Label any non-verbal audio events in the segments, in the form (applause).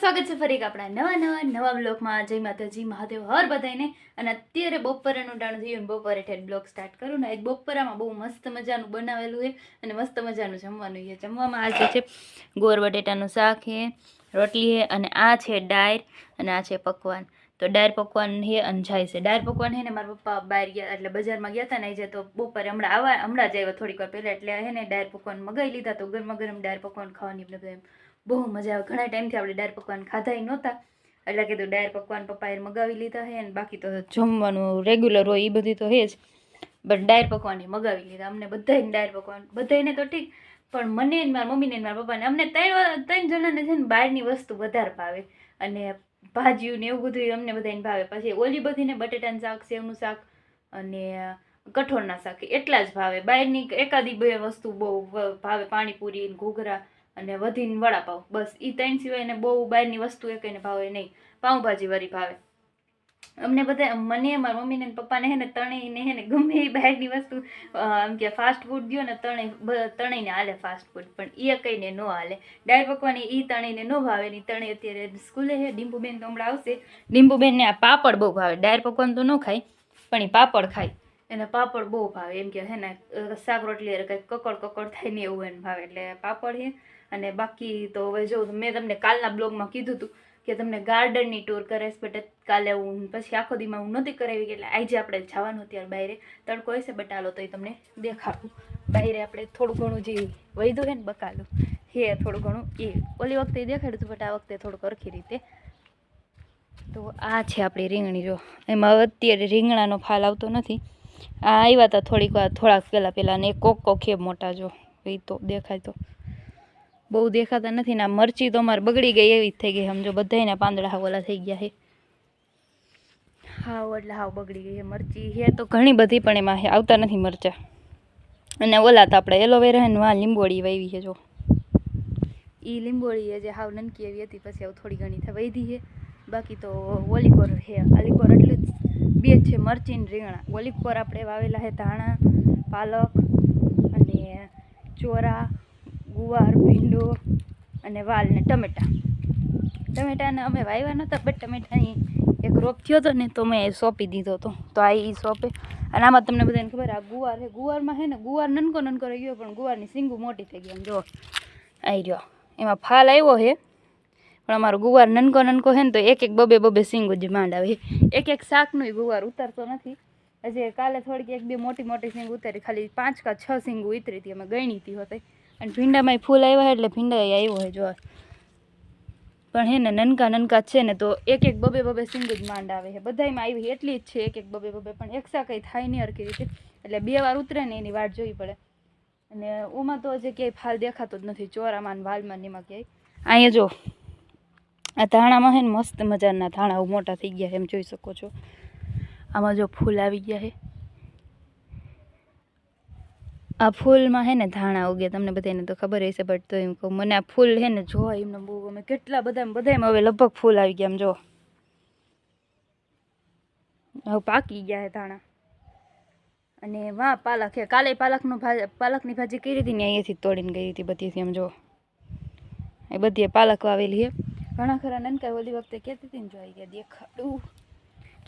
સ્વાગત છે ફરી આપણા નવા નવા નવા બ્લોગમાં. જય માતાજી, મહાદેવ, હર બધાને અને અત્યારે બપોરેનું ટાણું થયું બપોરે ઠેઠ બ્લોગ સ્ટાર્ટ કરું ને એક બપોરામાં બહુ મસ્ત મજાનું બનાવેલું છે અને મસ્ત મજાનું જમવાનું છે. જમવામાં આજે છે ગોર બટેટાનું શાક છે રોટલી હે અને આ છે ડાયર અને આ છે પકવાન. તો ડાયર પકવાન છે અને જાય છે. ડાયર પકવાન છે ને મારા પપ્પા બહાર ગયા, એટલે બજારમાં ગયા હતા ને જે તો બપોરે હમણાં આવા, હમણાં જ આવ્યા થોડીક વાર પહેલાં, એટલે હે ને ડાયર પકવાન મગાવી લીધા તો ગરમા ગરમ ડાયર પકવાન ખાવાની બધું એમ. બહુ મજા આવે. ઘણા ટાઈમથી આપણે ડાયર પકવાન ખાધાય નહોતા. એટલે કીધું ડાયર પકવાન પપ્પાએ મગાવી લીધા હે અને બાકી તો જમવાનું રેગ્યુલર હોય એ બધી તો હે જ. બટ ડાયર પકવાન મગાવી લીધા. અમને બધાને ડાયર પકવાન બધાને તો ઠીક. પણ મને ને મારા મમ્મીને મારા પપ્પાને અમને ત્રણ ત્રણ જણાને છે ને બહારની વસ્તુ વધારે ભાવે. અને ભાજીયું ને એવું બધું અમને બધાને ભાવે. પછી ઓલી બધીને બટેટાનું શાક, સેવનું શાક અને કઠોળના શાક એટલા જ ભાવે. બહારની એકાદી બે વસ્તુ બહુ ભાવે. પાણીપુરી ઘૂઘરા અને વધીને વડાપાવ બસ એ ત્રણ સિવાય એને બહુ બહારની વસ્તુ એ કંઈને ભાવે નહીં. પાઉંભાજી વળી ભાવે. અમને બધા, મને, મારા મમ્મીને પપ્પાને હે ને ત્રણેયને હે ને ગમે એ બહારની વસ્તુ એમ કે ફાસ્ટ ફૂડ દો ને ત્રણેય ત્રણેયને હાલે ફાસ્ટ ફૂડ પણ એ કંઈને ન હાલે. દાળ પકવાની એ ત્રણેયને ન ભાવે ને ત્રણેય અત્યારે સ્કૂલે હે, ડીંબુબેન તો હમણાં આવશે. ડીંબુબેનને આ પાપડ બહુ ભાવે, દાળ પકવાન તો ન ખાય, પણ એ પાપડ ખાય. એને પાપડ બહુ ભાવે, એમ કે હે ને શાક રોટલી કંઈક કકડ કકડ થાય ને એવું એને ભાવે, એટલે પાપડ હે. અને બાકી તો હવે જો મેં તમને કાલના બ્લોગમાં કીધું હતું કે તમને ગાર્ડનની ટૂર કરાવીશ બટ કાલે હું પછી આખો દીમાં હું નહોતી કરાવી, એટલે આજે આપણે જવાનું ત્યારે બહારે તડકો હશે બટ હાલો તો એ તમને દેખાડું. બહારે આપણે થોડું ઘણું જે વૈધું હે ને બકાલું હે થોડું ઘણું એ ઓલી વખતે દેખાડ્યું હતું બટ આ વખતે થોડુંક અરખી રીતે. તો આ છે આપણી રીંગણી, જો. એમાં અત્યારે રીંગણાનો ફાલ આવતો નથી. આ આવ્યા હતા થોડીક વાર, થોડાક પહેલાં પહેલાં ને કોક કોક મોટા, જો. એ તો દેખાય તો. બહુ દેખાતા નથી ને આ મરચી તો અમારે બગડી ગઈ એવી જ થઈ ગઈ સમજો બધાયના પાંદડા હાવ ઓલા થઈ ગયા છે. હાવ એટલે હાવ બગડી ગઈ છે મરચી છે. તો ઘણી બધી પણ એમાં હે- આવતા નથી મરચા. અને ઓલા તો આપણે એલોવેરા ને વા લીંબોળી વાવી છે જો. એ લીંબોળી એ જે હાવ નનકી એવી હતી પછી હવે થોડી ઘણી થઈ વધી છે. બાકી તો ઓલિકોર છે ઓલિકોર એટલે બે જ છે મરચી ને રીંગણા. ઓલિકોર આપણે વાવેલા છે ધાણા પાલક અને ચોરા. ગુવાર, ભીંડો અને વાલ ને ટમેટા. ટમેટાને અમે વાવ્યા નહોતા બટ ટમેટાની એક રોપ થયો હતો ને, તો મેં સોંપી દીધો હતો. તો આ એ સોંપે. અને આમાં તમને બધાને ખબર, આ ગુવાર છે. ગુવારમાં છે ને, ગુવાર નનકો નનકો રહી ગયો, પણ ગુવારની સિંગુ મોટી થઈ ગઈ એમ જો આવી રહ્યો. એમાં ફાલ આવ્યો છે. પણ અમારો ગુવાર નનકો નનકો છે ને, તો એક એક બબે બબે સિંગુ જ માંડ આવે એક એક શાકનું ગુવાર ઉતરતો નથી. હજી કાલે થોડીક એક બે મોટી મોટી સિંગ ઉતારી, ખાલી પાંચ કા છ સિંગ ઉતરી હતી અમે ગણી હતી હોતે. અને ભીંડામાં ફૂલ આવ્યા હોય એટલે ભીંડા આવ્યો હોય જો પણ હે ને નનકા નનકા છે ને તો એક એક બબે બબે સિંગ જ માંડ આવે છે. બધાયમાં આવી એટલી જ છે એક એક બબે બબે, પણ એકસા કંઈ થાય નહીં હરખી રીતે. એટલે બે વાર ઉતરે ને એની વાટ જોવી પડે. અને ઓમાં તો હજી ક્યાંય ફાલ દેખાતો જ નથી, ચોરામાં ને વાલમાં ને એમાં ક્યાંય. અહીંયા જો, આ ધાણામાં હે ને મસ્ત મજાના ધાણા મોટા થઈ ગયા એમ જોઈ શકો છો. આમાં જો ફૂલ આવી ગયા છે. આ ફૂલમાં હે ને ધાણા ઉગે, તમને બધાને તો ખબર હશે બટ તો એમ કહું, મને આ ફૂલ હે ને જો એમને બહુ ગમે. કેટલા બધા બધામાં હવે લગભગ ફૂલ આવી ગયા એમ જો. હવે પાકી ગયા હે ધાણા. અને વાહ, પાલક હે. કાલે પાલકનું પાલકની ભાજી કરી હતી ને અહીંયાથી તોડીને ગઈ હતી બધીથી એમ જો. એ બધી પાલક વાવેલી છે ઘણા ખરા નનકા ઓલી વખતે કહેતી હતી ને જોઈ ગયા, દેખાડું.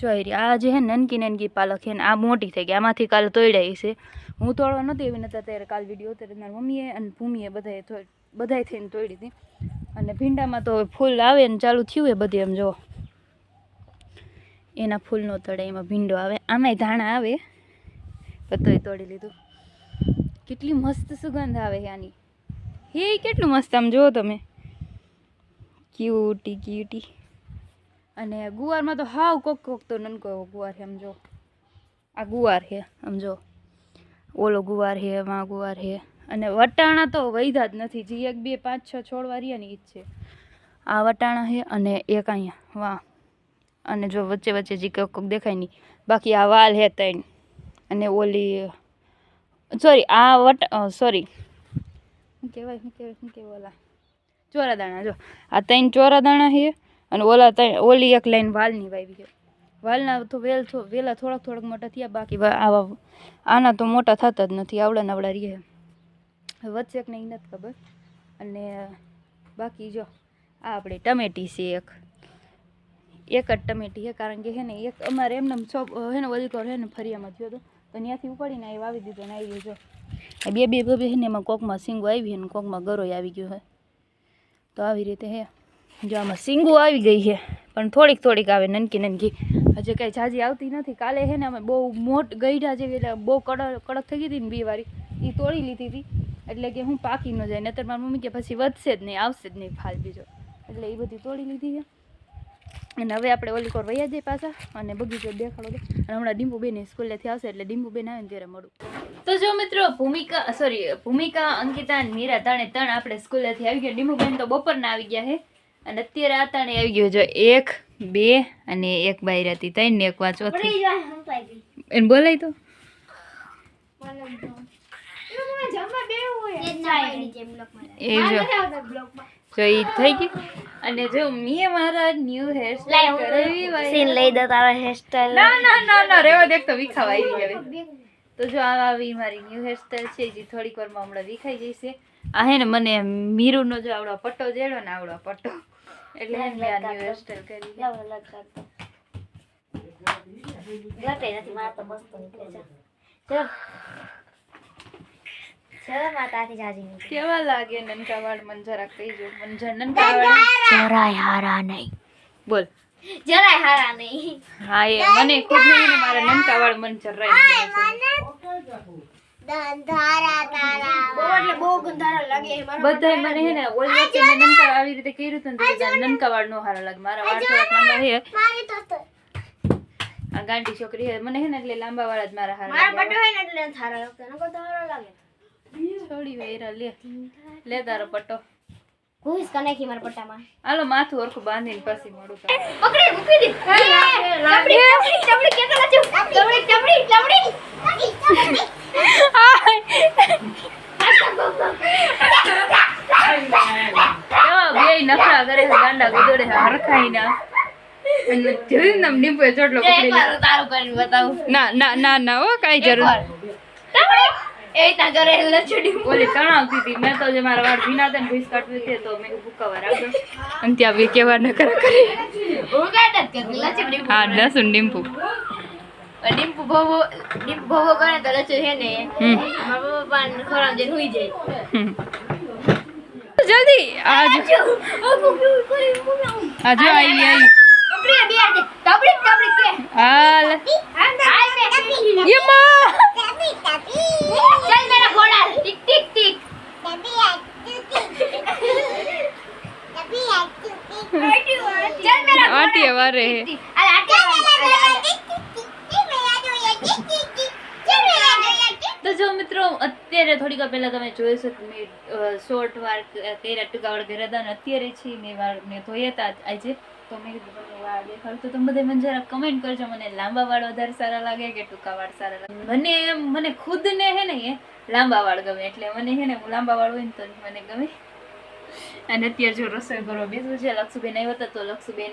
જોઈ રહી આ જે હે નનકી નનકી પાલક છે ને, આ મોટી થઈ ગઈ. આમાંથી કાલે તોડાઈ છે હું તોડવા નહોતી એવી નતા ત્યારે કાલ વીડિયો ત્યારે મારી મમ્મીએ અને ભૂમિએ બધાએ તો બધાય થઈને તોડી હતી અને ભીંડામાં તો ફૂલ આવે ને ચાલુ થયું એ બધી એમ જો. એના ફૂલ નો તળે, એમાં ભીંડો આવે. આમાંય ધાણા આવે બધોય તોડી લીધું. કેટલી મસ્ત સુગંધ આવે આની. હે, કેટલું મસ્ત આમ જુઓ તમે. ક્યુટી ક્યુટી અને ગુવારમાં તો હાવ કોક કોક તો નનકો ગુવાર છે આમ જો આ ગુવાર છે આમ જો ઓલો ગુવાર છે વાં ગુવાર છે અને વટાણા તો વૈધા જ નથી. જે એક, બે, પાંચ, છ છોડવા રહ્યા ને એ છે. આ વટાણા છે અને એક અહીંયા. વાહ. અને જો વચ્ચે વચ્ચે જે કોક કોક દેખાય નહીં બાકી આ વાલ છે ત્રણ. અને ઓલી, સોરી, આ વટ સોરી. શું કહેવાય શું કહેવાય શું કહેવાય ઓલા? ચોરા જો. આ ત્રણ ચોરા દાણા છે અને ઓલા ત્રણ, ઓલી એક લાઈન વાલની વાવી છે. વાલના તો વેલ વેલા થોડાક થોડાક મોટા થયા, બાકી આવા આના તો મોટા થતા જ નથી, આવડા નવડા રહે. વચ્ચે એક નહીં નથી ખબર. અને બાકી જો, આ આપણે ટમેટી છે એક. એક જ ટમેટી છે, કારણ કે હે ને, એક અમારે એમને ચોપ હે ને, વલીકોર હે ને, ફરિયામાં થયો હતો. તો ત્યાંથી ઉપાડીને એ વાવી દીધો ને આવી ગયો જો બે બે બે હે ને, એમાં કોકમાં સિંગો આવી ને, કોકમાં ગરોય આવી ગયો હે. તો આવી રીતે હે. જો આમાં સિંગો આવી ગઈ છે પણ થોડીક થોડીક આવે નનકી નનકી. હજી કાંઈ જાજી આવતી નથી. કાલે છે ને અમે બહુ મોટ ગઈઢા જેવી એટલે બહુ કડક કડક થઈ ગઈ હતી ને બી વાળી એ તોડી લીધી હતી. એટલે કે હું પાકી ન જાય. નતર મારી મમ્મી કે પછી વધશે જ નહીં, આવશે જ નહીં ફાલ બીજો. એટલે એ બધી તોડી લીધી છે. અને હવે આપણે ઓલી કોર વૈયા જઈએ પાછા અને બગીચો દેખાડો દે અને હમણાં ડીમ્પુબેન સ્કૂલેથી આવશે એટલે ડીમ્પુબેન આવે ને ત્યારે મળું. તો જો મિત્રો, ભૂમિકા સોરી ભૂમિકા, અંકિતા અને મીરા ત્રણે ત્રણ આપણે સ્કૂલેથી આવી ગયા. ડીમ્પુબેન તો બપોરના આવી ગયા છે અને અત્યારે આ ત્રણે આવી ગયો જો એક બે અને એક બાઈ હતી ત્રણ ને એક વાર ચોથી એને બોલાય તો. એ જો જો. એ થઈ ગઈ અને જો મેં મારા ન્યૂ હેરસ્ટાઈલ કરાવી સીન લઈ દો તારા હેરસ્ટાઈલ ના ના ના ના રેવા દેખ તો વિખાવા આવી હવે. તો જો આ આવી મારી ન્યૂ હેરસ્ટાઈલ છે જે થોડીક વારમાં હમણાં વિખાઈ જશે આ હે ને મને મીરુનો જો આવડો પટ્ટો જેડો ને આવડો પટ્ટો. એટલે હે ને મેં આ ન્યૂ હેરસ્ટાઈલ કરી લાવ અલગ કરતો લટે નથી મારા તો મસ્ત નીકળે છે. ચલો. ચલો માતાથી જાજી કેવા લાગે નનકા વાળ મન જરાક કહી જો મન જરા જરાય હારા નહીં. બોલ. જરાય હારા નહીં. હા એ મને ખુદ ને ને મારા નનકા વાળ મન જરાય બધાય મને હે ને ઓલી વખતે મેં નનકા આવી રીતે કર્યું હતું ને તો વાળ નો હારા લાગે. મારા વાળ થોડાક લાંબા છે. આ ગાંડી છોકરી હે મને હે ને એટલે લાંબા વાળ જ મારા હારા મારા પટ્ટો હોય ને એટલે નથી હારા લાગતો તો હારા લાગે. છોડી વેરા લે. લે તારો પટ્ટો. ઘૂસ કનેખી મારા પટ્ટામાં. હાલો માથું ઓરખું બાંધીને પછી મોડું કર પકડી મૂકી દી ચમડી ચમડી ચમડી કે કલા ચમડી ચમડી ચમડી નખરા કરે છે ગાંડા ગોદડે હરખાઈ ના જોયું ને ચોટલો પકડી ના ના ના ના હો કાંઈ જરૂર એ તા કરે લચડી ઓલી તણાવતી હતી મેં તો મારા વાળ ભીના હતા ને અને ત્યાં બી કેવા ન કરે હું લસુન ડીમ્પુ ડીમ્પુ ભવો ડીમ્પુ ભવો કરે તો લચો છે ને હમ. મારા પપ્પા ને ખોરામ જઈને હુઈ જાય. જલ્દી આજ આજો આવી આવી કપડી બે આજે. તબડી તબડી કે. હાલ. હાલ મે યમ્મા. ચલ મેરા ઘોડા. Tick tick tick. ચલ મેરા આટીએ વારે. આટે અત્યારે થોડીક પહેલાં તમે જોઈ શકો મેં શોર્ટ વાળ કર્યા ટૂંકા વાળ કર્યા હતા અને અત્યારે છે મેં વાળને ધોયા હતા આજે. તો મેં કીધું તમને વાળ દેખાડું. તો તમે બધા મને જરા કમેન્ટ કરજો. મને લાંબા વાળ વધારે સારા લાગે કે ટૂંકા વાળ સારા લાગે? મને એમ, મને ખુદને હે ને એ લાંબા વાળ ગમે. એટલે મને હે ને હું લાંબા વાળ હોય ને તો મને ગમે. અને અત્યારે જો રસોઈ કરવા બેસું છે, લક્ષુબેન આવ્યા હતા તો લક્ષુબેન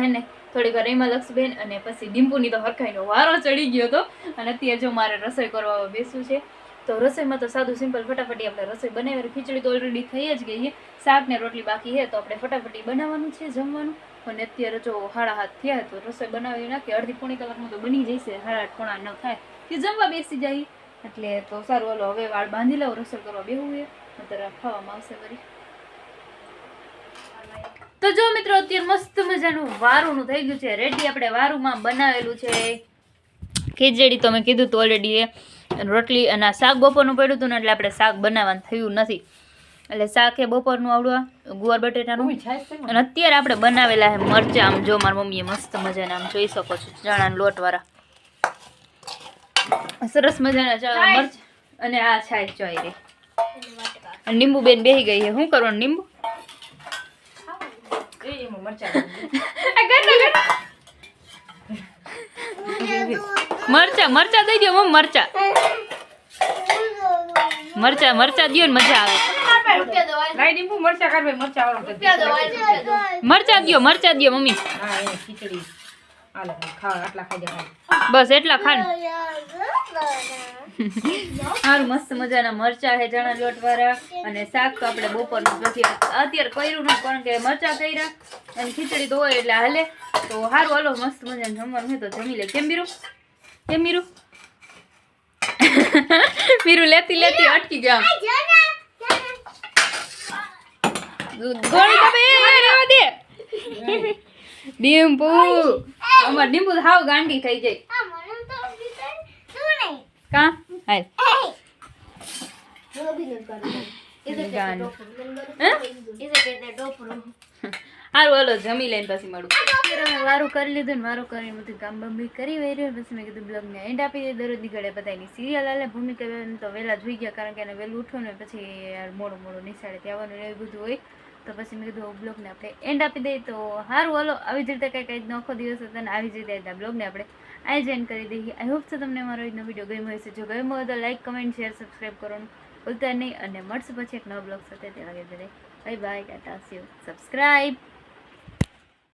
હે ને, થોડીક વાર એમાં લક્ષબેન. અને પછી ડીમ્પુની તો હરખાઈનો વારો ચડી ગયો હતો. અને અત્યારે જો મારે રસોઈ કરવા બેસવું છે તો રસોઈમાં તો સાદું સિમ્પલ ફટાફટી આપણે રસોઈ બનાવી ખીચડી તો ઓલરેડી થઈ જ ગઈ છે. શાક ને રોટલી બાકી છે તો આપણે ફટાફટી બનાવવાનું છે, જમવાનું. અને અત્યારે જો હાડા હાથ થયા તો રસોઈ બનાવી નાખી અડધી પોણી કલાકમાં તો બની જશે. હાડા પોણા ન થાય. કે જમવા બેસી જાય. એટલે તો સારું, હાલો, હવે વાળ બાંધી લાવો, રસોઈ કરવા બેહવું એ અત્યારે ખાવામાં આવશે વળી તો જો મિત્રો, અત્યારે મસ્ત મજાનું વારુંનું થઈ ગયું છે. રેડી આપણે વારુંમાં બનાવેલું છે. ખીચડી તો મેં કીધું તો ઓલરેડી એ રોટલી અને આ શાક બપોરનું પડ્યું હતું ને એટલે આપણે શાક બનાવવાનું થયું નથી. એટલે શાક એ બપોરનું આવડવા ગુવાર બટેટાનું. અને અત્યારે આપણે બનાવેલા છે મરચાં આમ જો મારી મમ્મીએ મસ્ત મજાના આમ જોઈ શકો છો ચણાના લોટવાળા. સરસ મજાના ચણા મરચ અને આ છાશ જોઈ રે લીંબુ બેન બેહી ગઈ છે. શું કરવાનું લીંબુ મરચા (laughs) મરચા મરચા દઈ દો મમ્મી મરચા. મરચા મરચા દો ને મજા આવે. મરચા દો દે. દો મરચા દ્યો મરચા દ્યો મમ્મી. હા ખીચડી. હાલે ખા આટલા ખાઈ બસ એટલા ખાન સારું મસ્ત મજાના મરચા છે ચણા લોટ વાળા અને શાક તો આપણે બપોરનું નથી અત્યારે કર્યું ન કારણ કે મરચા કર્યા અને ખીચડી તો હોય એટલે હાલે. તો સારું હાલો મસ્ત મજાનું જમવાનું હોય તો જમી લે. કેમ બીરું કેમ બીરું બીરું (laughs) લેતી લેતી અટકી ગયા ગોળી દે. (laughs) ડીમ્પુ અમાર ડીમ્પુ હાવ ગાંડી થઈ જાય કા? હાલ. સારું હાલો જમી લઈને પછી મળું. અમે વારું કરી લીધું ને વારું કરીને બધું કામ બામ બી કરી વહેર્યું પછી મેં કીધું બ્લોગને એન્ડ આપી બધાની સિરિયલ આલે ભૂમિકા તો વહેલા જોઈ ગયા કારણ કે એને વહેલું ઉઠો ને પછી યાર મોડું મોડું નિશાળે આવવાનું એવું બધું હોય. તો પછી મેં કીધું બ્લોગને આપણે એન્ડ આપી દઈએ. તો સારું હાલો, આવી જ રીતે કંઈ કંઈક નોખો દિવસ હતો અને આવી જ રીતે આ બ્લોગને આપણે આ જ એન્ડ કરી દઈએ. આઈ હોપ તો તમને મારો આજનો વીડિયો ગમ્યો હશે. જો ગમ્યો હોય તો લાઈક કમેન્ટ શેર સબસ્ક્રાઈબ કરવાનું ભૂલતા નહીં. અને મળશે પછી એક નવા બ્લોગ સાથે. ત્યાં લાગે બાય બાય ટાટા સબસ્ક્રાઈબ